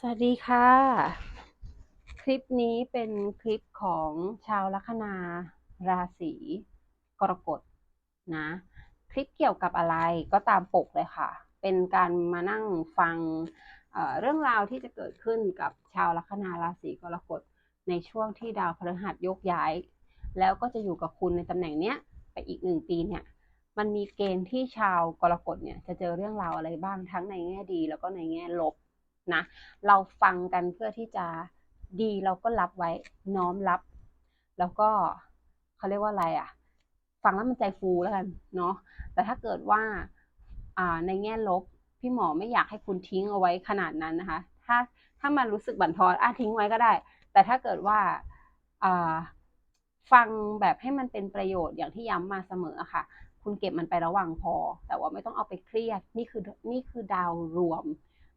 สวัสดีค่ะ คลิปนี้เป็นคลิปของชาวลัคนาราศีกรกฎนะ คลิปเกี่ยวกับอะไรก็ตามปกเลยค่ะ เป็นการมานั่งฟังเเรื่องราวที่จะเกิดขึ้นกับชาวลัคนาราศีกรกฎในช่วงที่ดาวพฤหัสยกย้าย แล้วก็จะอยู่กับคุณในตำแหน่งเนี้ยไปอีกหนึ่งปีเนี่ยมันมีเกณฑ์ที่ชาวกรกฎเนี่ยจะเจอเรื่องราวอะไรบ้างทั้งในแง่ดีแล้วก็ในแง่ลบ นะ เราฟังกันเพื่อที่จะดีเราก็รับไว้น้อมรับ แล้วก็เขาเรียกว่าอะไรอะ่ะ ฟังแล้วมันใจฟูแล้วกันเนาะแต่ถ้าเกิดว่าในแง่ลบพี่หมอไม่อยากให้คุณทิ้งเอาไว้ขนาดนั้นนะคะ ถ้าถ้ามันรู้สึกบั่นทอนอะทิ้งไว้ก็ได้ แต่ถ้าเกิดว่าฟังแบบให้มันเป็นประโยชน์อย่างที่ย้ำมาเสมอค่ะ คุณเก็บมันไประวังพอ แต่ว่าไม่ต้องเอาไปเครียด นี่คือนี่คือดาวรวม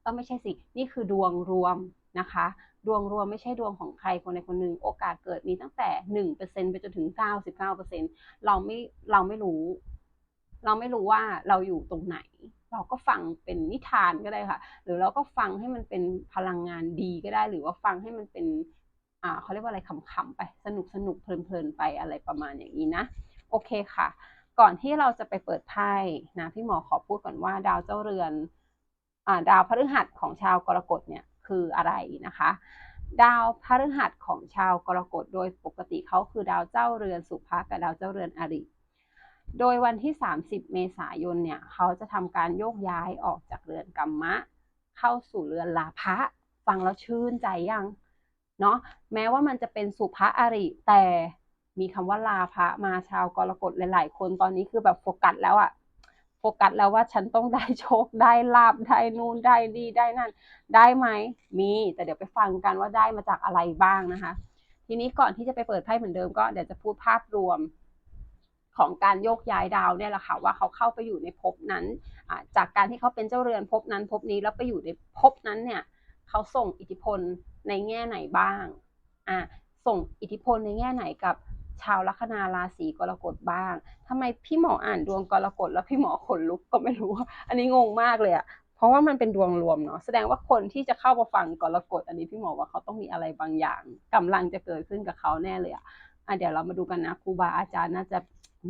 ก็ไม่ใช่สิ นี่คือดวงรวมนะคะ ดวงรวมไม่ใช่ดวงของใครคนใดคนหนึ่ง โอกาสเกิดมีตั้งแต่หนึ่งเปอร์เซ็นไปจนถึงเก้าสิบเก้าเปอร์เซ็นเราไม่เราไม่รู้ เราไม่รู้ว่าเราอยู่ตรงไหน เราก็ฟังเป็นนิทานก็ได้ค่ะ หรือเราก็ฟังให้มันเป็นพลังงานดีก็ได้ หรือว่าฟังให้มันเป็นอ่าเขาเรียกว่าอะไรขำๆไป สนุกสนุกเพลินๆไปอะไรประมาณอย่างนี้นะ โอเคค่ะ ก่อนที่เราจะไปเปิดไพ่นะพี่หมอขอพูดก่อนว่าดาวเจ้าเรือน ดาวพฤหัสของชาวกรกฎเนี่ยคืออะไรนะคะ ดาวพฤหัสของชาวกรกฎโดยปกติเขาคือดาวเจ้าเรือนสุภะกับดาวเจ้าเรือนอริโดยวันที่ 30 เมษายนเนี่ยเขาจะทำการโยกย้ายออกจากเรือนกัมมะ เข้าสู่เรือนลาภะฟังแล้วชื่นใจยังเนาะแม้ว่ามันจะเป็นสุภะอริแต่มีคำว่าลาภะมาชาวกรกฎหลาย ๆ คนตอนนี้คือแบบโฟกัสแล้วอะ โฟกัสแล้วว่าฉันต้องได้โชคได้ลาบได้นู่นได้ดีได้นั่น ได้ไหมมีแต่เดี๋ยวไปฟังกันว่าได้มาจากอะไรบ้างนะคะ ทีนี้ก่อนที่จะไปเปิดไพ่เหมือนเดิมก็เดี๋ยวจะพูดภาพรวมของการโยกย้ายดาวเนี่ยแหละค่ะว่าเขาเข้าไปอยู่ในภพนั้น จากการที่เขาเป็นเจ้าเรือนภพนั้นภพนี้แล้วไปอยู่ในภพนั้นเนี่ยเขาส่งอิทธิพลในแง่ไหนบ้างอ่าส่งอิทธิพลในแง่ไหนกับ ชาวลัคนาราศีกรกฎบ้างทำไมพี่หมออ่านดวงกรกฎแล้วพี่หมอขนลุกก็ไม่รู้ อันนี้งงมากเลยอะเพราะว่ามันเป็นดวงรวมเนาะแสดงว่าคนที่จะเข้ามาฟังกรกฎอันนี้พี่หมอว่าเขาต้องมีอะไรบางอย่างกำลังจะเกิดขึ้นกับเขาแน่เลยอะอะเดี๋ยวเรามาดูกันนะครูบาอาจารย์น่าจะ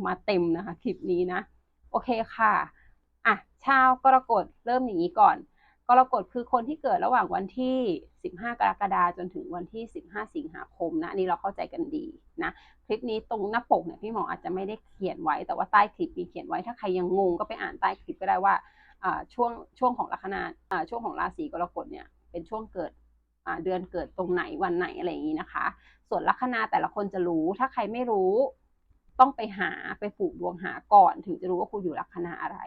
มาเต็มนะคะคลิปนี้นะ โอเคค่ะอะชาวกรกฎเริ่มอย่างนี้ก่อน กรกฎคือคนที่เกิดระหว่างวันที่ 15 กรกฎาคมจนถึงวันที่ 15 สิงหาคมนะนี่เราเข้าใจกันดีนะคลิปนี้ตรงหน้าปกเนี่ยพี่หมออาจจะไม่ได้เขียนไว้ แต่ว่าใต้คลิปมีเขียนไว้ถ้าใครยังงงก็ไปอ่านใต้คลิปก็ได้ว่าช่วงช่วงของลัคนาช่วงของราศีกรกฎเนี่ยเป็นช่วงเกิดเดือนเกิดตรงไหนวันไหนอะไรอย่างนี้นะคะ ส่วนลัคนาแต่ละคนจะรู้ถ้าใครไม่รู้ต้องไปหาไปผูกดวงหาก่อน ถึงจะรู้ว่าคุณอยู่ลัคนาอะไร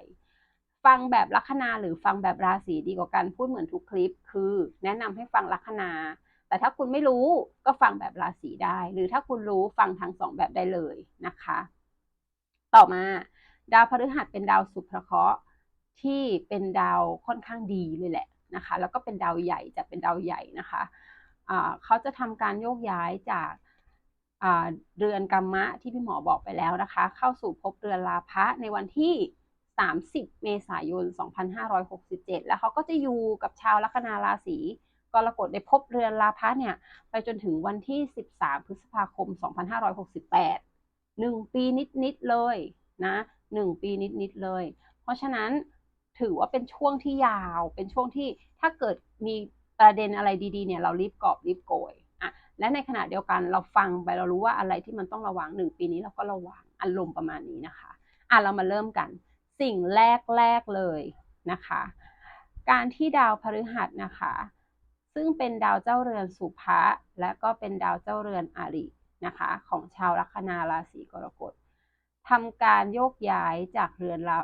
ฟังแบบลัคนาหรือฟังแบบราศีดีกว่ากันพูดเหมือนทุกคลิป คือ แนะนำให้ฟังลัคนา แต่ถ้าคุณไม่รู้ก็ฟังแบบราศีได้ หรือถ้าคุณรู้ฟังทั้งสองแบบได้เลยนะคะ ต่อมาดาวพฤหัสเป็นดาวสุภเคราะห์ที่เป็นดาวค่อนข้างดีเลยแหละนะคะ แล้วก็เป็นดาวใหญ่จะเป็นดาวใหญ่นะคะเขาจะทำการโยกย้ายจากเรือนกรรมะที่พี่หมอบอกไปแล้วนะคะ เข้าสู่ภพเรือนลาภะในวันที่ 30 เมษายน 2567 แล้วเขาก็จะอยู่กับชาวลัคนาราศีกรกฎในภพเรือนลาพะเนี่ย ไปจนถึงวันที่ 13 พฤษภาคม 2568 1 ปีนิด ๆ เลยนะ 1 ปีนิด ๆ เลย เพราะฉะนั้นถือว่าเป็นช่วงที่ยาว เป็นช่วงที่ถ้าเกิดมีประเด็นอะไรดีๆ เนี่ย เรารีบกอบรีบโกยอะและในขณะเดียวกันเราฟังไปเรารู้ว่าอะไรที่มันต้องระวัง 1 ปีนี้เราก็ระวังอารมณ์ประมาณนี้นะคะอะเรามาเริ่มกัน สิ่งแรกแรกเลยนะคะ การที่ดาวพฤหัสนะคะ ซึ่งเป็นดาวเจ้าเรือนสุภะและก็เป็นดาวเจ้าเรือนอารินะคะ ของชาวลัคนาราศีกรกฎทำการโยกย้ายจากเรือนลา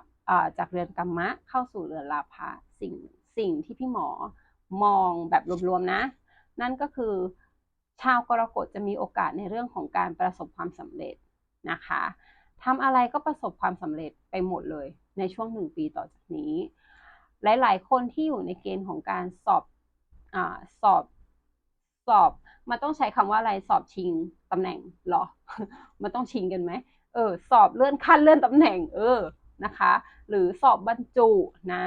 จากเรือนกรรมะเข้าสู่เรือนลาภะสิ่งสิ่งที่พี่หมอมองแบบรวมๆนะ นั่นก็คือชาวกรกฎจะมีโอกาสในเรื่องของการประสบความสำเร็จนะคะทำอะไรก็ประสบความสำเร็จไปหมดเลย ในช่วงหนึ่งปีต่อจากนี้ หลาย ๆ คนที่อยู่ในเกณฑ์ของการสอบอสอบสอบ มันต้องใช้คำว่าอะไรสอบชิงตำแหน่งหรอ มันต้องชิงกันไหมเออ สอบเลื่อนขั้นเลื่อนตำแหน่ง เออนะคะ หรือสอบบรรจุนะ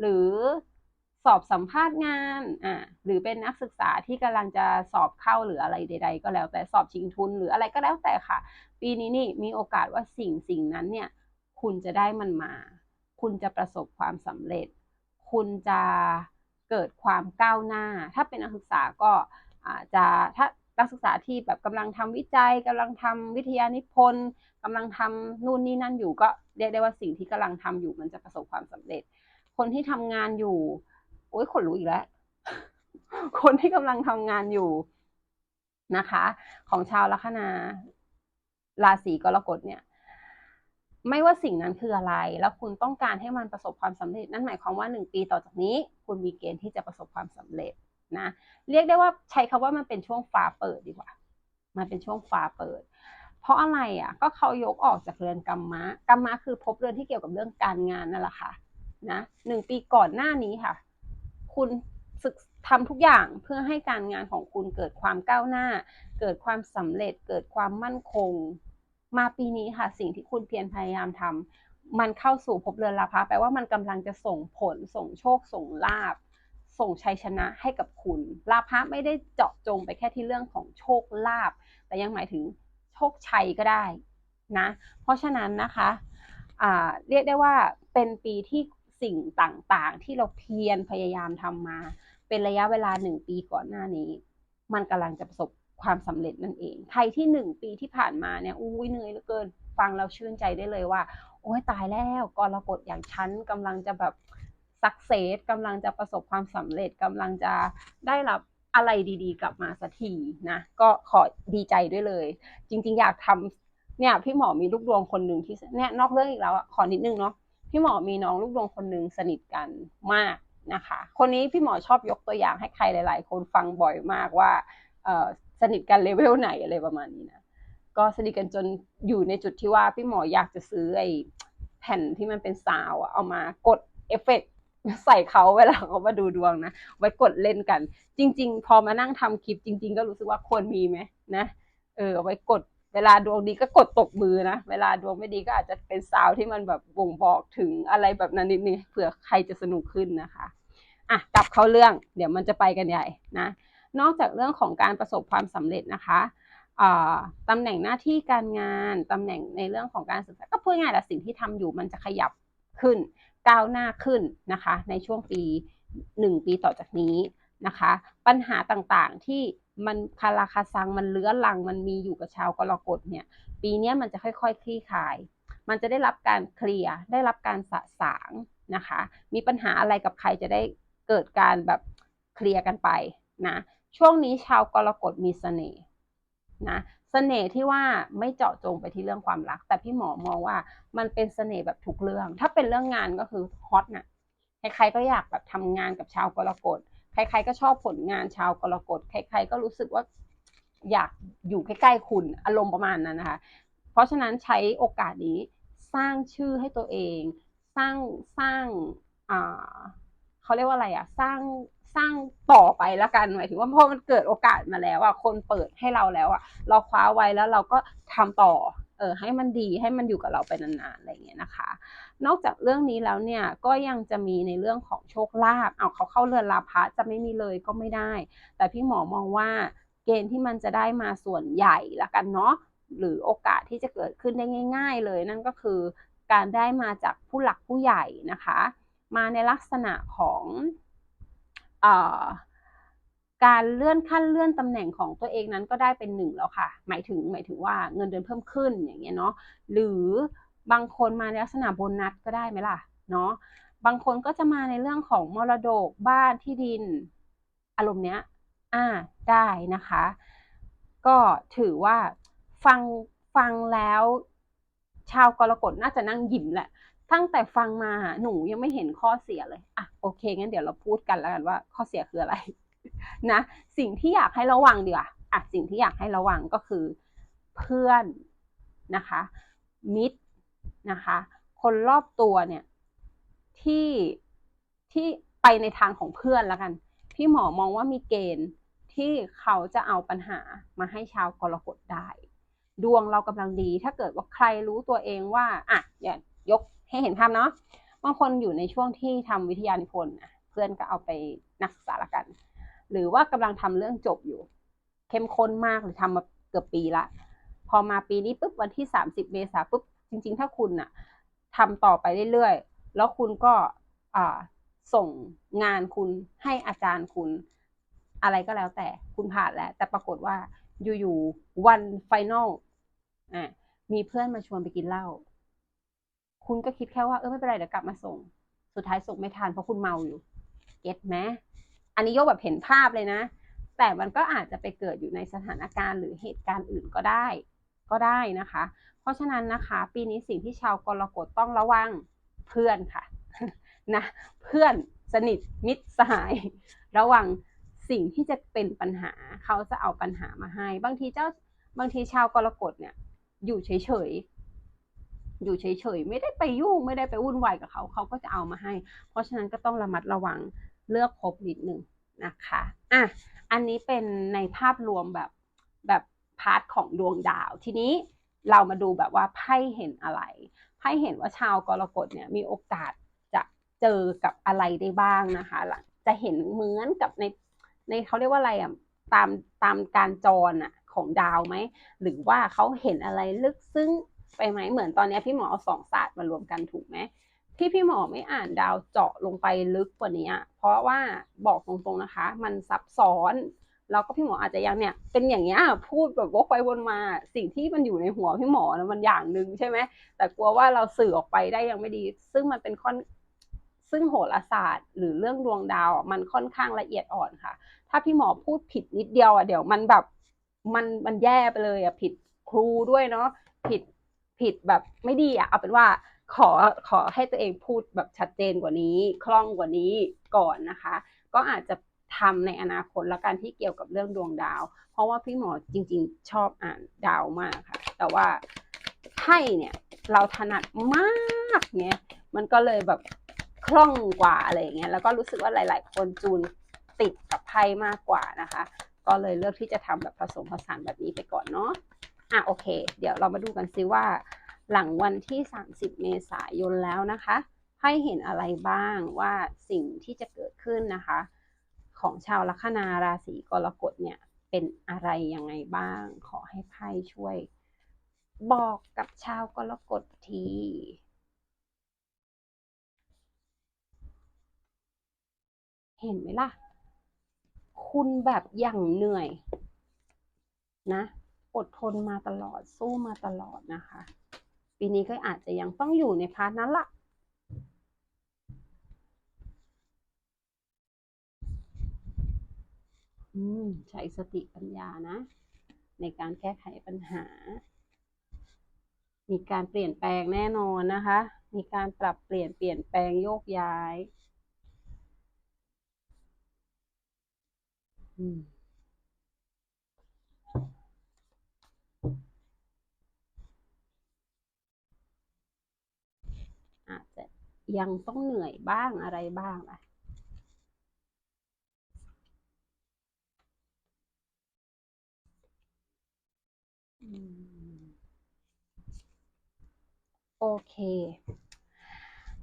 หรือสอบสัมภาษณ์งานอ่าหรือเป็นนักศึกษาที่กำลังจะสอบเข้าหรืออะไรใด ๆ ก็แล้วแต่สอบชิงทุนหรืออะไรก็แล้วแต่ค่ะ ปีนี้นี่มีโอกาสว่าสิ่งสิ่งนั้นเนี่ย คุณจะได้มันมา คุณจะประสบความสำเร็จ คุณจะเกิดความก้าวหน้า ถ้าเป็นนักศึกษาก็จจะถ้านักศึกษาที่แบบกำลังทำวิจัยกำลังทำวิทยานิพนธ์กำลังทำนู่นนี่นั่นอยู่ก็เรียกได้ว่าสิ่งที่กำลังทำอยู่มันจะประสบความสำเร็จ คนที่ทำงานอยู่โอ้ยขนลุกอีกแล้ว คนที่กำลังทำงานอยู่นะคะ ของชาวลัคนาราศีกรกฎเนี่ย ไม่ว่าสิ่งนั้นคืออะไร แล้วคุณต้องการให้มันประสบความสำเร็จ นั่นหมายความว่าหนึ่งปีต่อจากนี้ คุณมีเกณฑ์ที่จะประสบความสำเร็จนะ เรียกได้ว่าใช้คาว่ามันเป็นช่วงฟ้าเปิดดีกว่า มันเป็นช่วงฟ้าเปิด เพราะอะไรอะ ก็เขายกออกจากเรือนกรรมะกรรมะคือพบเรือนที่เกี่ยวกับเรื่องการงานนั่นแหละค่ะ นะหนึ่งปีก่อนหน้านี้ค่ะ คุณศึกทำทุกอย่างเพื่อให้การงานของคุณเกิดความก้าวหน้า เกิดความสำเร็จ เกิดความมั่นคง มาปีนี้ค่ะสิ่งที่คุณเพียรพยายามทำมันเข้าสู่ภพเรือนลาภะแปลว่ามันกำลังจะส่งผล ส่งโชค ส่งลาบ ส่งชัยชนะให้กับคุณลาภะไม่ได้เจาะจงไปแค่ที่เรื่องของโชคลาภแต่ยังหมายถึงโชคชัยก็ได้นะ เพราะฉะนั้นนะคะะเรียกได้ว่าเป็นปีที่สิ่งต่างๆ ที่เราเพียรพยายามทำมา เป็นระยะเวลาหนึ่งปีก่อนหน้านี้ มันกำลังจะประสบ ความสำเร็จนั่นเอง ใครที่หนึ่งปีที่ผ่านมาเนี่ยอุ้ยเหนื่อยเหลือเกิน ฟังเราชื่นใจได้เลยว่า โอ้ยตายแล้วกรกฎอย่างฉันกำลังจะแบบสักเซสกำลังจะประสบความสำเร็จกำลังจะได้รับอะไรดีๆ กลับมาสักทีนะ ก็ขอดีใจด้วยเลย จริง ๆ อยากทำเนี่ยพี่หมอมีลูกดวงคนหนึ่งที่เนี่ยนอกเรื่องอีกแล้วขอนิดนึงเนาะพี่หมอมีน้องลูกดวงคนหนึ่งสนิทกันมากนะคะ คนนี้พี่หมอชอบยกตัวอย่างให้ใครหลาย ๆ คนฟังบ่อยมากว่า สนิทกันเลเวลไหนอะไรประมาณนี้นะก็สนิทกันจนอยู่ในจุดที่ว่าพี่หมออยากจะซื้อไอ้แผ่นที่มันเป็นซาวเอามากดเอฟเฟกใส่เขาเวลาเขามาดูดวงนะไว้กดเล่นกัน จริง ๆ พอมานั่งทำคลิปจริง ๆ ก็รู้สึกว่าควรมีไหมนะเออเอาไว้กดเวลาดวงดีก็กดตกมือนะ เวลาดวงไม่ดีก็อาจจะเป็นซาวที่มันแบบบ่งบอกถึงอะไรแบบนั้นนิดนึงเผื่อใครจะสนุกขึ้นนะคะอะกลับเข้าเรื่องเดี๋ยวมันจะไปกันใหญ่นะ นอกจากเรื่องของการประสบความสำเร็จนะคะตำแหน่งหน้าที่การงานตำแหน่งในเรื่องของการศึกษาก็พูดง่ายแต่สิ่งที่ทำอยู่มันจะขยับขึ้น ก้าวหน้าขึ้นนะคะ ในช่วงปี 1 ปีต่อจากนี้นะคะ ปัญหาต่างๆที่มันคาราคาซังมันเลื้อลังมันมีอยู่กับชาวกรกฎเนี่ย ปีนี้มันจะค่อยๆ คลี่คลาย มันจะได้รับการเคลียร์ได้รับการสะสางนะคะ มีปัญหาอะไรกับใครจะได้เกิดการแบบเคลียร์กันไปนะ ช่วงนี้ชาวกรกฎมีเสน่ห์นะเสน่ห์ที่ว่าไม่เจาะจงไปที่เรื่องความรัก แต่พี่หมอมองว่ามันเป็นเสน่ห์แบบทุกเรื่อง ถ้าเป็นเรื่องงานก็คือฮอตนะ่ะใครๆก็อยากแบบทำงานกับชาวกรกฎใครๆก็ชอบผลงานชาวกรกฎใครๆก็รู้สึกว่าอยากอยู่ใกล้ๆคุณอารมณ์ประมาณนั้นนะคะ เพราะฉะนั้นใช้โอกาสนี้สร้างชื่อให้ตัวเอง สร้างสร้างอ่าเขาเรียกว่าอะไรอะสร้าง สร้างต่อไปแล้วกันหมายถึงว่าพอมันเกิดโอกาสมาแล้วอะคนเปิดให้เราแล้วอะเราคว้าไว้แล้วเราก็ทำต่อเออให้มันดีให้มันอยู่กับเราไปนานๆอะไรเงี้ยนะคะ นอกจากเรื่องนี้แล้วเนี่ยก็ยังจะมีในเรื่องของโชคลาภเอาเขาเข้าเรือนลาภะจะไม่มีเลยก็ไม่ได้ แต่พี่หมอมองว่าเกณฑ์ที่มันจะได้มาส่วนใหญ่ละกันเนาะหรือโอกาสที่จะเกิดขึ้นได้ง่าย ๆ เลย นั่นก็คือการได้มาจากผู้หลักผู้ใหญ่นะคะ มาในลักษณะของ การเลื่อนขั้นเลื่อนตำแหน่งของตัวเองนั้นก็ได้เป็นหนึ่งแล้วค่ะ หมายถึงหมายถึงว่าเงินเดือนเพิ่มขึ้นอย่างเงี้ยเนาะหรือบางคนมาในลักษณะโบนัสก็ได้ไหมล่ะเนาะบางคนก็จะมาในเรื่องของมรดกบ้านที่ดิน อารมณ์เนี้ยอ่าได้นะคะ ก็ถือว่าฟังฟังแล้ว ชาวกรกฎน่าจะนั่งยิ้มแหละ ตั้งแต่ฟังมาหนูยังไม่เห็นข้อเสียเลยอะโอเคงั้นเดี๋ยวเราพูดกันแล้วกันว่า ข้อเสียคืออะไรนะสิ่งที่อยากให้ระวังดีกว่าอะสิ่งที่อยากให้ระวังก็คือ เพื่อนนะคะ มิตรนะคะ คนรอบตัวเนี่ยที่ที่ไปในทางของเพื่อนแล้วกัน พี่หมอมองว่ามีเกณฑ์ที่เขาจะเอาปัญหามาให้ชาวกรกฎได้ ดวงเรากำลังดี ถ้าเกิดว่าใครรู้ตัวเองว่าอะอย่ายก ให้เห็นภาพเนาะบางคนอยู่ในช่วงที่ทำวิทยานิพนธ์เพื่อนก็เอาไปนักศึกษาละกัน หรือว่ากำลังทำเรื่องจบอยู่ เข้มข้นมากหรือทำมาเกือบปีละ พอมาปีนี้ปุ๊บวันที่ 30 เมษาปุ๊บจริง ๆ ถ้าคุณน่ะทำต่อไปเรื่อยๆ แล้วคุณก็อ่าส่งงานคุณให้อาจารย์คุณอะไรก็แล้วแต่คุณผ่านแล้ว แต่ปรากฏว่าอยู่ๆวันไฟนอลอะมีเพื่อนมาชวนไปกินเหล้า คุณก็คิดแค่ว่าเออไม่เป็นไรเดี๋ยวกลับมาส่ง สุดท้ายส่งไม่ทันเพราะคุณเมาอยู่ เก็ตไหมอันนี้ยกแบบเห็นภาพเลยนะ แต่มันก็อาจจะไปเกิดอยู่ในสถานการณ์หรือเหตุการณ์อื่นก็ได้ ก็ได้นะคะ เพราะฉะนั้นนะคะ ปีนี้สิ่งที่ชาวกรกฎต้องระวังเพื่อนค่ะนะเพื่อนสนิทมิตรสหาย ระวังสิ่งที่จะเป็นปัญหาเขาจะเอาปัญหามาให้ บางทีเจ้าบางทีชาวกรกฎเนี่ยอยู่เฉย อยู่เฉยๆ ไม่ได้ไปยุ่งไม่ได้ไปวุ่นวายกับเขาเขาก็จะเอามาให้ เพราะฉะนั้นก็ต้องระมัดระวังเลือกคบนิดหนึ่งนะคะอะอันนี้เป็นในภาพรวมแบบแบบพาร์ทของดวงดาว ทีนี้เรามาดูแบบว่าไพ่เห็นอะไรไพ่เห็นว่าชาวกรกฎเนี่ยมีโอกาสจะเจอกับอะไรได้บ้างนะคะหลังจะเห็นเหมือนกับในในเขาเรียกว่าอะไรอะตามตามการจรอะของดาวไหมหรือว่าเขาเห็นอะไรลึกซึ้ง ไปไหมเหมือนตอนนี้พี่หมอเอาสองศาสตร์มารวมกันถูกไหมที่พี่หมอไม่อ่านดาวเจาะลงไปลึกกว่านี้เพราะว่าบอกตรงๆนะคะ มันซับซ้อนแล้วก็พี่หมออาจจะยังเนี่ยเป็นอย่างเงี้ยพูดแบบวกไปวนมาสิ่งที่มันอยู่ในหัวพี่หมอนะมันอย่างหนึ่งใช่ไหมแต่กลัวว่าเราสื่อออกไปได้ยังไม่ดี ซึ่งมันเป็นค่อนซึ่งโหราศาสตร์ หรือเรื่องดวงดาวมันค่อนข้างละเอียดอ่อนค่ะ ถ้าพี่หมอพูดผิดนิดเดียวอะเดี๋ยวมันแบบมันมันแย่ไปเลยอะผิดครูด้วยเนาะผิด ผิดแบบไม่ดีอะเอาเป็นว่าขอขอให้ตัวเองพูดแบบชัดเจนกว่านี้ คล่องกว่านี้ก่อนนะคะ ก็อาจจะทำในอนาคตแล้วกันที่เกี่ยวกับเรื่องดวงดาว เพราะว่าพี่หมอจริง ๆ ชอบอ่านดาวมากค่ะ แต่ว่าไพ่เนี่ยเราถนัดมากเนี่ยมันก็เลยแบบคล่องกว่าอะไรอย่างเงี้ยแล้วก็รู้สึกว่าหลาย ๆ คนจูนติดกับไพ่มากกว่านะคะ ก็เลยเลือกที่จะทำแบบผสมผสานแบบนี้ไปก่อนเนาะ อะโอเค เดี๋ยวเรามาดูกันซิว่า หลังวันที่ 30 เมษายนแล้วนะคะ ให้เห็นอะไรบ้างว่าสิ่งที่จะเกิดขึ้นนะคะ ของชาวลัคนาราศีกรกฎเนี่ยเป็นอะไรยังไงบ้าง ขอให้ไพ่ช่วย บอกกับชาวกรกฎทีเห็นไหมล่ะ คุณแบบอย่างเหนื่อย นะ อดทนมาตลอดสู้มาตลอดนะคะ ปีนี้ก็อาจจะยังต้องอยู่ในพาร์ทนั้นละอืมใช้สติปัญญานะ ในการแก้ไขปัญหา มีการเปลี่ยนแปลงแน่นอนนะคะ มีการปรับเปลี่ยนเปลี่ยนแปลงโยกย้าย อืม อาจจะ ยังต้องเหนื่อยบ้างอะไรบ้างล่ะโอเค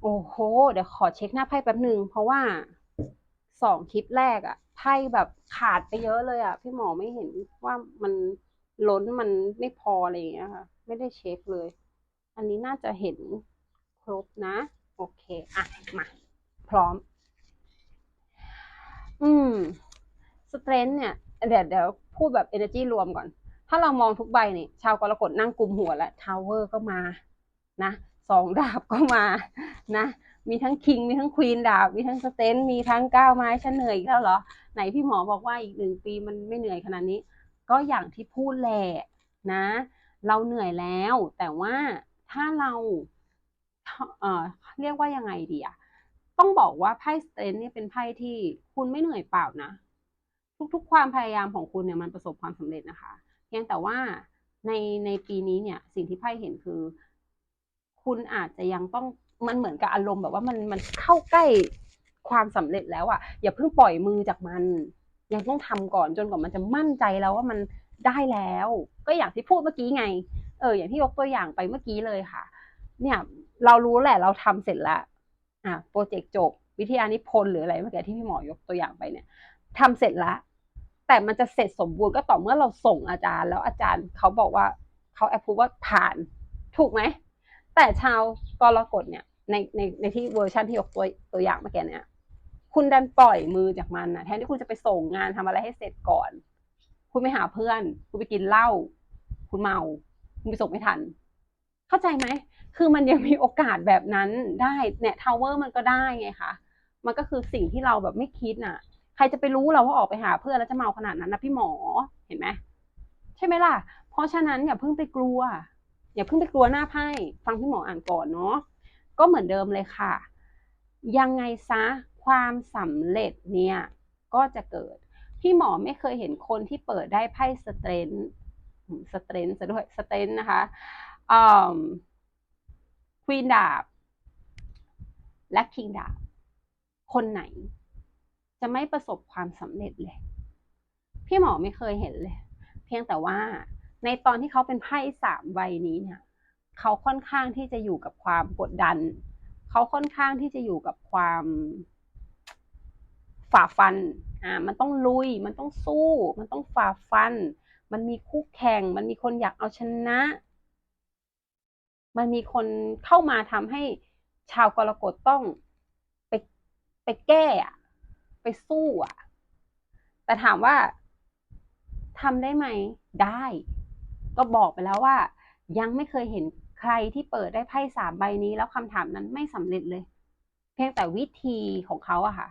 โอ้โห เดี๋ยวขอเช็คหน้าไพ่แป๊บหนึ่งเพราะว่าสองคลิปแรกอะไพ่แบบขาดไปเยอะเลยอะพี่หมอไม่เห็นว่ามันล้นมันไม่พออะไรอย่างเงี้ยค่ะ ไม่ได้เช็คเลย อันนี้น่าจะเห็นครบนะ โอเค อะ มา พร้อม อืมสเตรนเนี่ย เดี๋ยวเดี๋ยวพูดแบบ energy รวมก่อน ถ้าเรามองทุกใบนี่ ชาวกรกฎนั่งกลุ่มหัวแล้วทาวเวอร์ก็มา นะสองดาบก็มา นะ มีทั้งคิง มีทั้งควีนดาบ มีทั้งสเตนมีทั้งก้าวไม้ฉันเหนื่อยอีกแล้วเหรอ ไหนพี่หมอบอกว่าอีกหนึ่งปีมันไม่เหนื่อยขนาดนี้ ก็อย่างที่พูดแหละนะ เราเหนื่อยแล้ว แต่ว่าถ้าเรา เอ่อเรียกว่ายังไงดีอะต้องบอกว่าไพ่สเตนเนี่ยเป็นไพ่ที่คุณไม่เหนื่อยเปล่านะ ทุกๆ ความพยายามของคุณเนี่ยมันประสบความสำเร็จนะคะเพียงแต่ว่าในในปีนี้เนี่ยสิ่งที่ไพ่เห็นคือ คุณอาจจะยังต้องมันเหมือนกับอารมณ์แบบว่ามันมันเข้าใกล้ความสำเร็จแล้วอะ่ะ อย่าเพิ่งปล่อยมือจากมัน ยังต้องทำก่อนจนกว่ามันจะมั่นใจแล้วว่ามันได้แล้ว ก็อย่างที่พูดเมื่อกี้ไง เออ อย่างที่ยกตัวอย่างไปเมื่อกี้เลยค่ะ เนี่ย เรารู้แหละเราทำเสร็จแล้วอะโปรเจกต์จบ วิทยานิพนธ์หรืออะไรเมื่อกี้ที่พี่หมอยกตัวอย่างไปเนี่ยทำเสร็จละแต่มันจะเสร็จสมบูรณ์ก็ต่อเมื่อเราส่งอาจารย์ แล้วอาจารย์เขาบอกว่าเขาแอปพูว่าผ่านถูกไหมแต่ชาวกรกฎเนี่ยในในในที่เวอร์ชันที่ยกตัวตัวอย่างเมื่อกี้เนี่ยคุณดันปล่อยมือจากมันนะแทนที่คุณจะไปส่งงานทำอะไรให้เสร็จก่อน คุณไปหาเพื่อน คุณไปกินเหล้าคุณเมา คุณไปส่งไม่ทัน เข้าใจไหม คือมันยังมีโอกาสแบบนั้นได้เนี่ยทาวเวอร์มันก็ได้ไงคะมันก็คือสิ่งที่เราแบบไม่คิดน่ะ ใครจะไปรู้เราว่าออกไปหาเพื่อนแล้วจะเมาขนาดนั้นนะพี่หมอเห็นไหมใช่ไหมล่ะ เพราะฉะนั้นอย่าเพิ่งไปกลัว อย่าเพิ่งไปกลัวหน้าไพ่ฟังพี่หมออ่านก่อนเนาะก็เหมือนเดิมเลยค่ะ ยังไงซะความสำเร็จเนี่ย ก็จะเกิด พี่หมอไม่เคยเห็นคนที่เปิดได้ไพ่สเตรนสเตรนซะด้วยสเตรนนะคะ ควีนดาบ และคิงดาบ คนไหน จะไม่ประสบความสำเร็จเลย พี่หมอไม่เคยเห็นเลย เพียงแต่ว่าในตอนที่เขาเป็นไพ่สามใบนี้เนี่ยเขาค่อนข้างที่จะอยู่กับความกดดัน เขาค่อนข้างที่จะอยู่กับความฝ่าฟัน อ่า มันต้องลุย มันต้องสู้ มันต้องฝ่าฟัน มันมีคู่แข่ง มันมีคนอยากเอาชนะ มันมีคนเข้ามาทำให้ชาวกรกฎต้องไปไปแก้อะไปสู้อะแต่ถามว่าทำได้ไหมได้ ก็บอกไปแล้วว่า ยังไม่เคยเห็นใครที่เปิดได้ไพ่สามใบนี้ แล้วคำถามนั้นไม่สำเร็จเลย เพียงแต่วิธีของเขาอะค่ะ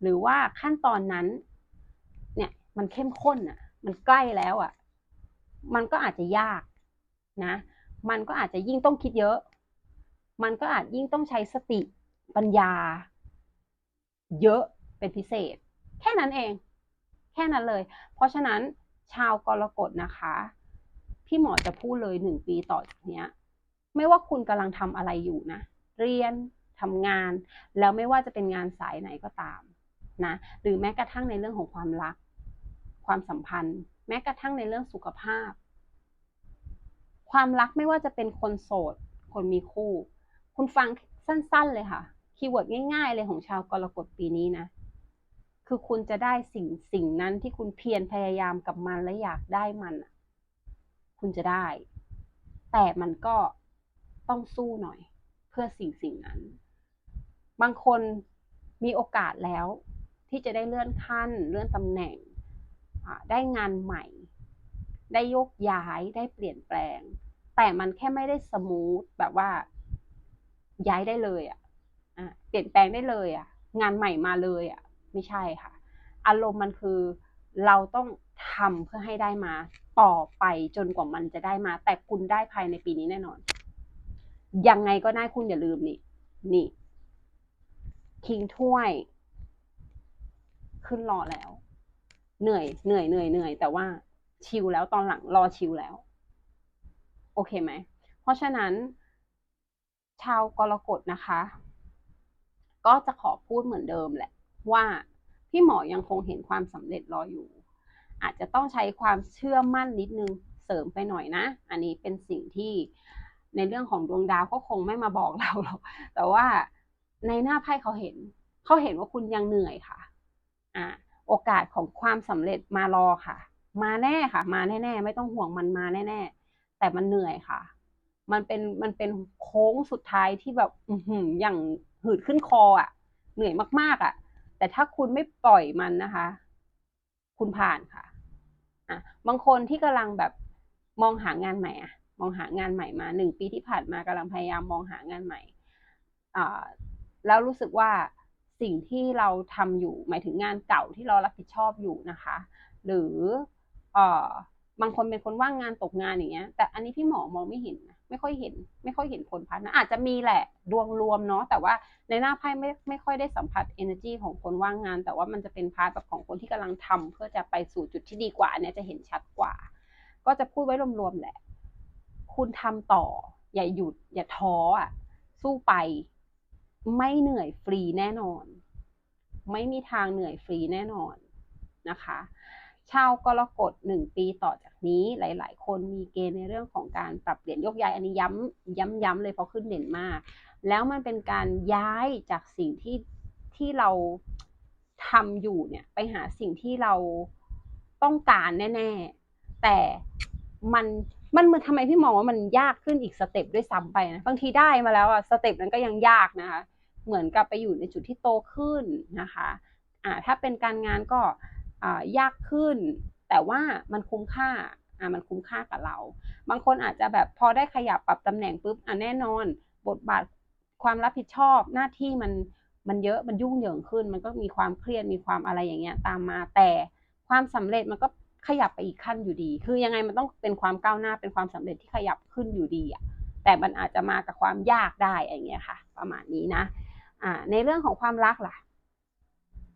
หรือว่าขั้นตอนนั้น เนี่ย มันเข้มข้นอะมันใกล้แล้วอะมันก็อาจจะยากนะ มันก็อาจจะยิ่งต้องคิดเยอะ มันก็อาจยิ่งต้องใช้สติปัญญา เยอะเป็นพิเศษ แค่นั้นเอง แค่นั้นเลย เพราะฉะนั้นชาวกรกฎนะคะ พี่หมอจะพูดเลยหนึ่งปีต่อจากเนี้ย ไม่ว่าคุณกำลังทำอะไรอยู่นะ เรียนทำงาน แล้วไม่ว่าจะเป็นงานสายไหนก็ตามนะ หรือแม้กระทั่งในเรื่องของความรัก ความสัมพันธ์ แม้กระทั่งในเรื่องสุขภาพ ความรักไม่ว่าจะเป็นคนโสด คนมีคู่ คุณฟังสั้น ๆ เลยค่ะ คีย์เวิร์ดง่าย ๆ เลยของชาวกรกฎปีนี้นะ คือคุณจะได้สิ่งสิ่งนั้นที่คุณเพียรพยายามกับมันและอยากได้มัน คุณจะได้ แต่มันก็ต้องสู้หน่อย เพื่อสิ่งสิ่งนั้น บางคนมีโอกาสแล้ว ที่จะได้เลื่อนขั้น เลื่อนตำแหน่งได้งานใหม่ ได้ยกย้ายได้เปลี่ยนแปลง แต่มันแค่ไม่ได้สมูทแบบว่า ย้ายได้เลยอะเปลี่ยนแปลงได้เลย อะ งานใหม่มาเลย อะ ไม่ใช่ค่ะ อารมณ์มันคือเราต้องทำเพื่อให้ได้มา ต่อไปจนกว่ามันจะได้มา แต่คุณได้ภายในปีนี้แน่นอน ยังไงก็ได้คุณอย่าลืมนี่ นี่คิงถ้วย ขึ้นรอแล้ว เหนื่อยเหนื่อยเหนื่อยเหนื่อยแต่ว่า ชิลแล้วตอนหลังรอชิลแล้ว โอเคไหม เพราะฉะนั้น ชาวกรกฎนะคะ ก็จะขอพูดเหมือนเดิมแหละ ว่าพี่หมอยังคงเห็นความสำเร็จรออยู่ อาจจะต้องใช้ความเชื่อมั่นนิดนึงเสริมไปหน่อยนะ อันนี้เป็นสิ่งที่ในเรื่องของดวงดาวเขาคงไม่มาบอกเราหรอก แต่ว่าในหน้าไพ่เขาเห็น เขาเห็นว่าคุณยังเหนื่อยค่ะ อ่า โอกาสของความสำเร็จมารอค่ะ มาแน่ค่ะ มาแน่ๆไม่ต้องห่วงมันมาแน่ๆแต่มันเหนื่อยค่ะ มันเป็นมันเป็นโค้งสุดท้ายที่แบบอือย่างหืดขึ้นคออะ เหนื่อยมากๆอะ แต่ถ้าคุณไม่ปล่อยมันนะคะ คุณผ่านค่ะอะบางคนที่กำลังแบบมองหางานใหม่อะ มองหางานใหม่มาหนึ่งปีที่ผ่านมากำลังพยายามมองหางานใหม่อ่าแล้วรู้สึกว่าสิ่งที่เราทำอยู่หมายถึงงานเก่าที่เรารับผิดชอบอยู่นะคะ หรือ เอ่อบางคนเป็นคนว่างงานตกงานอย่างเงี้ย แต่อันนี้พี่หมอมองไม่เห็นนะไม่ค่อยเห็น ไม่ค่อยเห็นผลพัฒน์นะอาจจะมีแหละดวงรวมเนาะแต่ว่าในหน้าไพ่ไม่ไม่ค่อยได้สัมผัส energy ของคนว่างงาน แต่ว่ามันจะเป็นพาร์ทแบบของคนที่กำลังทำเพื่อจะไปสู่จุดที่ดีกว่าเนี่ยจะเห็นชัดกว่า ก็จะพูดไว้รวมๆแหละ คุณทำต่อ อย่าหยุด อย่าท้ออะสู้ไป ไม่เหนื่อยฟรีแน่นอน ไม่มีทางเหนื่อยฟรีแน่นอนนะคะ ชาวกรกฎหนึ่งปีต่อจากนี้หลาย ๆ คนมีเกณฑ์ในเรื่องของการปรับเปลี่ยนยกย้ายอันนี้ย้ำย้ำย้ำเลยเพราะขึ้นเด่นมาก แล้วมันเป็นการย้ายจากสิ่งที่ที่เราทำอยู่เนี่ยไปหาสิ่งที่เราต้องการแน่ ๆ แต่มันมันมันทำไมพี่มองว่ามันยากขึ้นอีกสเต็ปด้วยซ้ำไปนะบางทีได้มาแล้วอะสเต็ปนั้นก็ยังยากนะคะ เหมือนกับไปอยู่ในจุดที่โตขึ้นนะคะอ่าถ้าเป็นการงานก็ ยากขึ้น แต่ว่ามันคุ้มค่าอ่ามันคุ้มค่ากับเรา บางคนอาจจะแบบพอได้ขยับปรับตำแหน่งปุ๊บอะแน่นอน บทบาทความรับผิดชอบหน้าที่มันมันเยอะมันยุ่งเหยิงขึ้น มันก็มีความเครียดมีความอะไรอย่างเงี้ยตามมาแต่ความสำเร็จมันก็ขยับไปอีกขั้นอยู่ดี คือยังไงมันต้องเป็นความก้าวหน้าเป็นความสำเร็จที่ขยับขึ้นอยู่ดีอะแต่มันอาจจะมากับความยากได้อย่างเงี้ยค่ะ ประมาณนี้นะอ่าในเรื่องของความรักล่ะ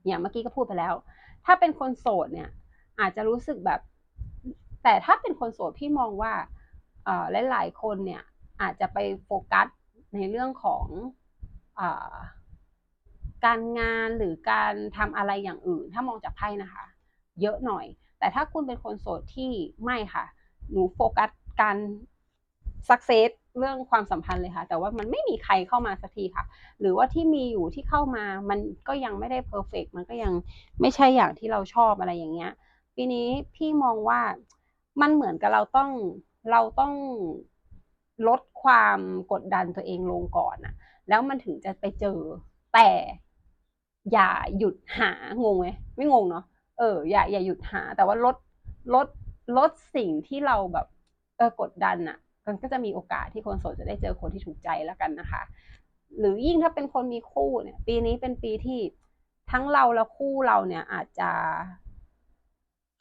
อย่างเมื่อกี้ก็พูดไปแล้ว ถ้าเป็นคนโสดเนี่ย อาจจะรู้สึกแบบ แต่ถ้าเป็นคนโสดพี่มองว่าหลายๆคนเนี่ยอาจจะไปโฟกัสในเรื่องของอการงานหรือการทำอะไรอย่างอื่น ถ้ามองจากไพ่นะคะ เยอะหน่อย แต่ถ้าคุณเป็นคนโสดที่ไม่ค่ะ หนูโฟกัสการสักเซส เรื่องความสัมพันธ์เลยค่ะ แต่ว่ามันไม่มีใครเข้ามาสักทีค่ะ หรือว่าที่มีอยู่ที่เข้ามามันก็ยังไม่ได้เพอร์เฟกมันก็ยังไม่ใช่อย่างที่เราชอบอะไรอย่างเงี้ย ปีนี้พี่มองว่ามันเหมือนกับเราต้องเราต้องลดความกดดันตัวเองลงก่อนอะแล้วมันถึงจะไปเจอแต่อย่าหยุดหางงไหมไม่งงเนาะเออ อย่าอย่าหยุดหา แต่ว่าลดลดลดสิ่งที่เราแบบ เออกดดันอะ มันก็จะมีโอกาสที่คนโสดจะได้เจอคนที่ถูกใจแล้วกันนะคะ หรือยิ่งถ้าเป็นคนมีคู่เนี่ย ปีนี้เป็นปีที่ทั้งเราและคู่เราเนี่ยอาจจะ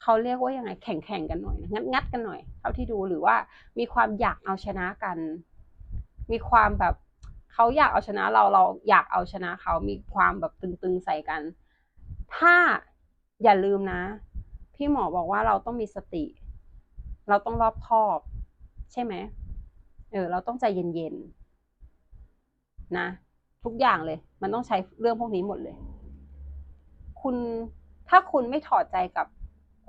เขาเรียกว่ายังไงแข่งแข่งกันหน่อยงัดงัดกันหน่อยเท่าที่ดูหรือว่ามีความอยากเอาชนะกัน มีความแบบเขาอยากเอาชนะเราเราอยากเอาชนะเขามีความแบบตึงๆใส่กัน ถ้าอย่าลืมนะ พี่หมอบอกว่าเราต้องมีสติ เราต้องรอบคอบ ใช่ไหม เออ เราต้องใจเย็นๆ นะ ทุกอย่างเลย มันต้องใช้เรื่องพวกนี้หมดเลย คุณถ้าคุณไม่ถอดใจกับ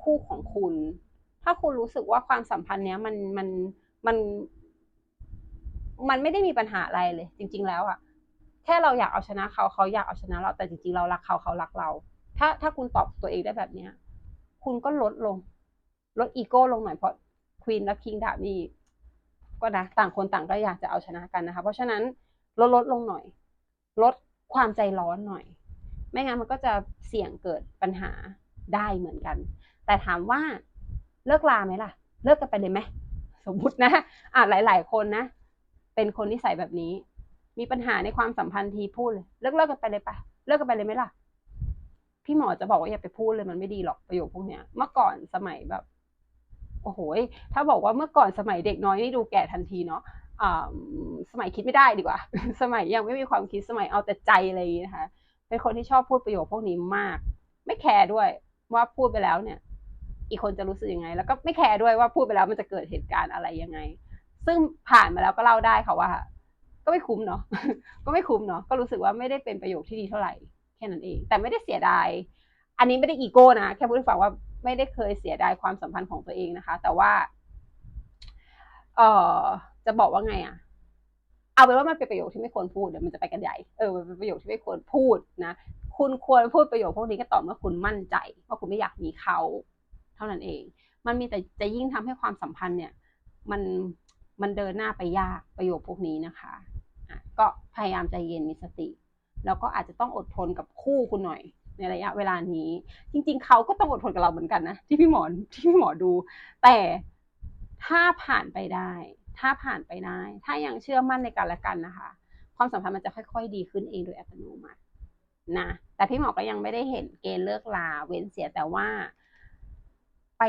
คู่ของคุณ ถ้าคุณรู้สึกว่าความสัมพันธ์เนี้ย มันมันมัน มันไม่ได้มีปัญหาอะไรเลย จริง ๆ แล้วอะแค่เราอยากเอาชนะเขาเขาอยากเอาชนะ เราแต่จริงๆเรารักเขาเขารักเรา ถ้าถ้าคุณตอบตัวเองได้แบบเนี้ย คุณก็ลดลง ลดอีโก้ลงหน่อยเพราะควีนและคิงดาบี ก็นะต่างคนต่างก็อยากจะเอาชนะกันนะคะ เพราะฉะนั้นลดลดลงหน่อย ลดความใจร้อนหน่อย ไม่งั้นมันก็จะเสี่ยงเกิดปัญหาได้เหมือนกัน แต่ถามว่าเลิกลาไหมล่ะ เลิกกันไปเลยไหมสมมตินะอะหลาย ๆ คนนะ เป็นคนนิสัยแบบนี้ มีปัญหาในความสัมพันธ์ทีพูดเลยเลิกเลิกกันไปเลยปะเลิกกันไปเลยไหมล่ะพี่หมอจะบอกว่าอย่าไปพูดเลยมันไม่ดีหรอกประโยคพวกเนี้ย เมื่อก่อนสมัยแบบ โอ้โหถ้าบอกว่าเมื่อก่อนสมัยเด็กน้อยนี่ดูแก่ทันทีเนาะสมัยคิดไม่ได้ดีกว่า สมัยยังไม่มีความคิดสมัยเอาแต่ใจอะไรอย่างนี้นะคะ เป็นคนที่ชอบพูดประโยคพวกนี้มาก ไม่แคร์ด้วยว่าพูดไปแล้วเนี่ย อีกคนจะรู้สึกยังไง แล้วก็ไม่แคร์ด้วยว่าพูดไปแล้วมันจะเกิดเหตุการณ์อะไรยังไง ซึ่งผ่านมาแล้วก็เล่าได้ค่ะว่า ก็ไม่คุ้มเนาะ ก็ไม่คุ้มเนาะ ก็รู้สึกว่าไม่ได้เป็นประโยคที่ดีเท่าไหร่แค่นั้นเอง แต่ไม่ได้เสียดาย อันนี้ไม่ได้อีโก้นะ แค่พูดให้ฟังว่า ไม่ได้เคยเสียดายความสัมพันธ์ของตัวเองนะคะ แต่ว่า เออจะบอกว่าไงอะเอาเป็นว่ามันเป็นประโยคที่ไม่ควรพูดเดี๋ยวมันจะไปกันใหญ่ เออ มันเป็นประโยคที่ไม่ควรพูดนะ คุณควรพูดประโยคพวกนี้ก็ต่อเมื่อคุณมั่นใจว่าคุณไม่อยากมีเขา เท่านั้นเอง มันมีแต่จะยิ่งทำให้ความสัมพันธ์เนี่ย มันมันเดินหน้าไปยากประโยคพวกนี้นะคะะก็พยายามใจเย็นมีสติ แล้วก็อาจจะต้องอดทนกับคู่คุณหน่อย ในระยะเวลานี้ จริง ๆ เขาก็ต้องอดทนกับเราเหมือนกันนะที่พี่หมอที่พี่หมอดู แต่ถ้าผ่านไปได้ ถ้าผ่านไปได้ ถ้ายังเชื่อมั่นในกันและกันนะคะ ความสัมพันธ์มันจะค่อย ๆ ดีขึ้นเองโดยอัตโนมัตินะแต่พี่หมอก็ยังไม่ได้เห็นเกณฑ์เลิกลาเว้นเสียแต่ว่า ไป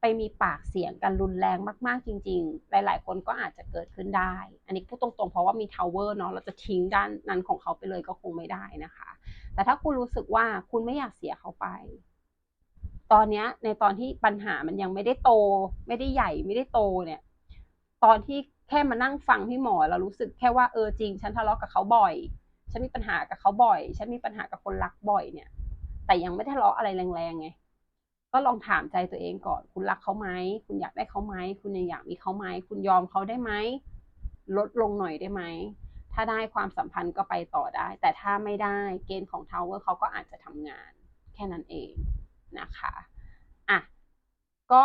ไปมีปากเสียงกันรุนแรงมากๆจริง ๆ หลาย ๆ คนก็อาจจะเกิดขึ้นได้ อันนี้พูดตรงๆ เพราะว่ามีทาวเวอร์เนาะเราจะทิ้งด้านนั้นของเขาไปเลยก็คงไม่ได้นะคะ แต่ถ้าคุณรู้สึกว่าคุณไม่อยากเสียเขาไป ตอนนี้ในตอนที่ปัญหามันยังไม่ได้โต ไม่ได้ใหญ่ ไม่ได้โตเนี่ย ตอนที่แค่มานั่งฟังพี่หมอเรารู้สึกแค่ว่าเออจริง ฉันทะเลาะกับเขาบ่อย ฉันมีปัญหากับเขาบ่อย ฉันมีปัญหากับคนรักบ่อยเนี่ย แต่ยังไม่ทะเลาะอะไรแรงๆไงก็ลองถามใจตัวเองก่อน คุณรักเขาไหมคุณอยากได้เขาไหมคุณยังอยากมีเขาไหมคุณยอมเขาได้ไหมลดลงหน่อยได้ไหม ถ้าได้ความสัมพันธ์ก็ไปต่อได้ แต่ถ้าไม่ได้เกณฑ์ของทาวเวอร์เขาก็อาจจะทำงาน แค่นั้นเองนะคะอะก็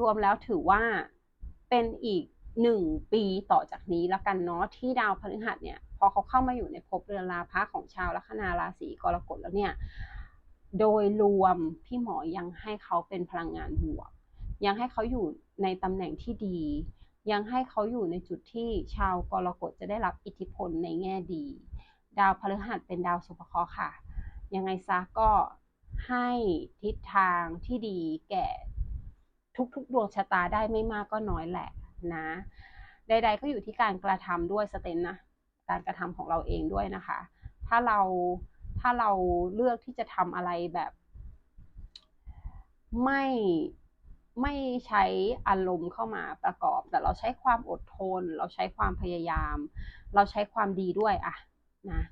รวมๆแล้วถือว่าเป็นอีกหนึ่งปีต่อจากนี้แล้วกันเนาะที่ดาวพฤหัสเนี่ยพอเขาเข้ามาอยู่ในภพเรือนราพะของชาวลัคนาราศีกรกฎแล้วเนี่ยโดยรวมพี่หมอยังให้เขาเป็นพลังงานบวก ยังให้เขาอยู่ในตำแหน่งที่ดี ยังให้เขาอยู่ในจุดที่ชาวกรกฎจะได้รับอิทธิพลในแง่ดี ดาวพฤหัสเป็นดาวสุภเคราะห์ค่ะ ยังไงซะก็ให้ทิศทางที่ดีแก่ทุกๆ ดวงชะตาได้ไม่มากก็น้อยแหละนะ ใด ๆ ก็อยู่ที่การกระทำด้วยสเตนนะ การกระทำของเราเองด้วยนะคะ ถ้าเราถ้าเราเลือกที่จะทำอะไรแบบ ไม่ ไม่ใช้อารมณ์เข้ามาประกอบ แต่เราใช้ความอดทน เราใช้ความพยายาม เราใช้ความดีด้วยอะนะ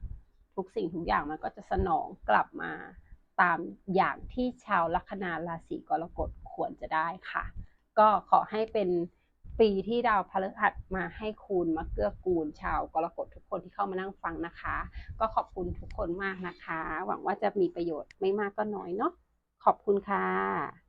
ทุกสิ่งทุกอย่างมันก็จะสนองกลับมาตามอย่างที่ชาวลัคนาราศีกรกฎควรจะได้ค่ะ ก็ขอให้เป็นปีที่ดาวพฤหัสมาให้คุณมาเกื้อกูลชาวกรกฎทุกคนที่เข้ามานั่งฟังนะคะ ก็ขอบคุณทุกคนมากนะคะ หวังว่าจะมีประโยชน์ไม่มากก็น้อยเนาะขอบคุณค่ะ